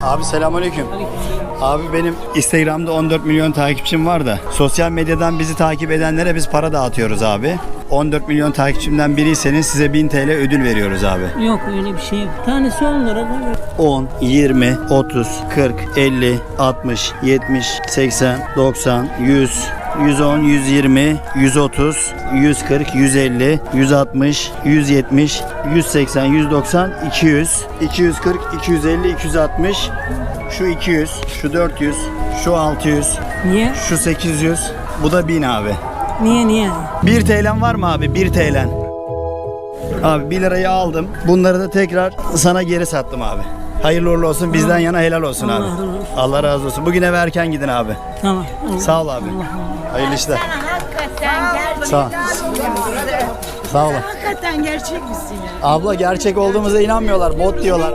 Abi selamünaleyküm. Abi benim Instagram'da 14 milyon takipçim var da sosyal medyadan bizi takip edenlere biz para dağıtıyoruz abi. 14 milyon takipçimden biriyseniz size 1000 TL ödül veriyoruz abi. Yok öyle bir şey yok. Tanesi 10 lira da 10, 20, 30, 40, 50, 60, 70, 80, 90, 100, 110, 120, 130, 140, 150, 160, 170, 180, 190, 200, 240, 250, 260, şu 200, şu 400, şu 600, Niye? şu 800, bu da 1000 abi. Niye niye? 1 TL'n var mı abi? 1 TL'n. Abi 1 lirayı aldım. Bunları da tekrar sana geri sattım abi. Hayırlı uğurlu olsun. Bizden yana helal olsun Allah abi. razı olsun. Allah razı olsun. Bugün eve erken gidin abi. Tamam. Allah- Sağ ol abi. Hayırlı işler. Sağ ol. Sağ ol. Hakikaten gerçek misin ya? Abla gerçek olduğumuza inanmıyorlar. Bot diyorlar.